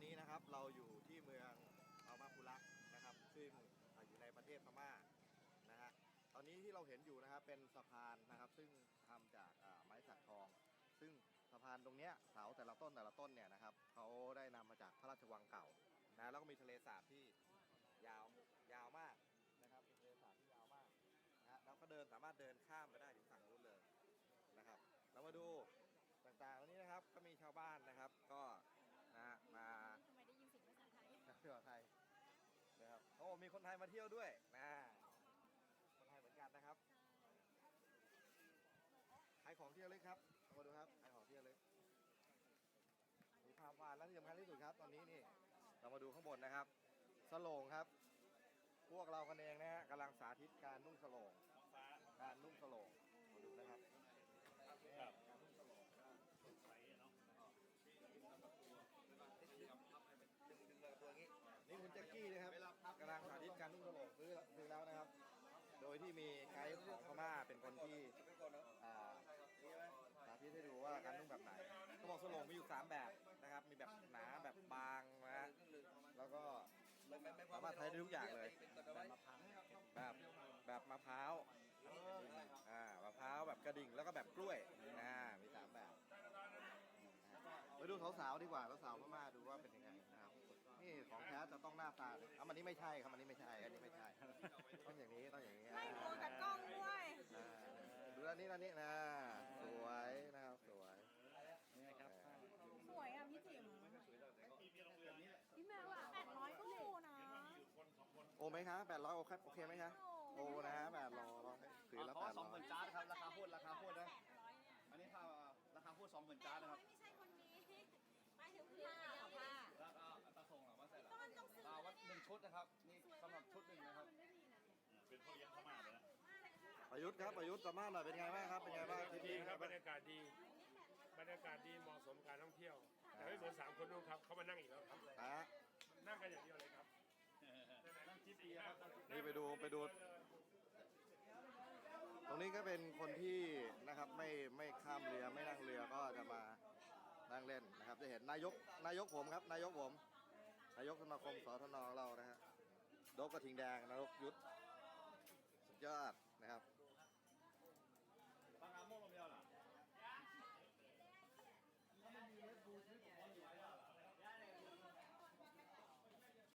อนนี้นะครับเราอยู่ที่เมืองอัลมาปุระนะครับ ซึ่งอยู่ในประเทศพม่านะฮะตอนนี้ที่เราเห็นอยู่นะครับเป็นสะพานนะครับ ซึ่งทำจากไม้สักทอง ซึ่งสะพานตรงเนี้ยเสาแต่ละต้นแต่ละต้นเนี่ยนะครับเขาได้นำมาจากพระราชวังเก่านะแล้วก็มีทะเลสาบที่ยาวยาวมากนะครับทะเลสาบที่ยาวมากนะฮะแล้วก็เดินสามารถเดินข้ามไปได้ถึงฝั่งนู้นเลยนะครับ เรามาดูต่างๆวันนี้นะครับก็มีชาวบ้านนะครับก็นะฮะมา ทำไมได้ยินเสียงภาษาไทย นักเที่ยวไทยนะ ครับโอ้มีคนไทยมาเที่ยวด้วยนะคนไทยเหมือนกันนะครับขายของเที่ยวเลยครับเอามาดูครับขายของเที่ยวเลยมีภาพวาดและที่สำคัญที่สุดครับ ตอนนี้นี่เรามาดูข้างบนนะครับสโลงครับ พวกเรากันเองนะฮะกำลังสาธิตการนุ่งสโลงการนุ่งสโลงมาดูนะครับ ครับ การนุ่งสโลง ไปเนาะ ดึงดึงเลยตัวนี้นี่คุณแจ็คกี้นะครับกำลังสาธิตการนุ่งสโลงซื้อซื้อแล้วนะครับ โด ยที่มีไกด์ของพม่าเป็นคนที่อ่าสาธิตให้ดูว่าการนุ่งแบบไหนเขาบอกสโลงมีอยู่ 3 แบบนะครับ มีแบบหนาแบบบางนะฮะแล้วก็สามารถใช้ได้ทุกอย่างเลย แบบแบบมะพร้าวอ่ามะพร้าวแบบกระดิ่งแล้วก็แบบกล้วยอ่ามีสามแบบไปดูสาวๆดีกว่าสาวๆพม่าดูว่าเป็นยังไง ของแท้จะต้องหน้าตาอะอันนี้ไม่ใช่ครับอันนี้ไม่ใช่ อันนี้ไม่ใช่ ต้องอย่างนี้ต้องอย่างนี้ไม่ดูแต่กล้องด้วย อ่าดูด้านนี้ด้านนี้นะสวยนะครับสวยนี่ครับสวยอะพี่จิ๋มพี่แมวอะแปดร้อยก็โลนะโอไหมคะแปดร้อยโอเคโอเคไหมคะโอนะแปดร้อยลองให้ถือแล้วเขาแปดสองร้หอมื่ยนจานนะครับราคาพูดราคาพูดนะแปดร้อยเนี่ยอันนี้ค่าราคาพูดสองหมื่นจานนะครับ ประยุทธ์ครับประยุทธ์สัมภาษณ์หน่อยเป็นไงบ้างครับเป็นไงบ้างทริปดีนี้ครับบรรยากาศดี บรรยากาศดีเหมาะสมการท่องเที่ยว แต่ไม่เหมือนสามคนนู้นครับเขามานั่งอีกแล้วครับฮะนั่งกันอย่างเดียวเลยครับนั่งจิ๊บดีครับนี่ไปดูไปดู ตรงนี้ก็เป็นคนที่นะครับไม่ไม่ข้ามเรือไม่นั่งเรือก็จะมานั่งเล่นนะครับ จะเห็นนายกนายกผมครับ นายกผม นายกสมาคมสทนเรานะฮะโดกกระทิงแดงนายกยุทธสุดยอด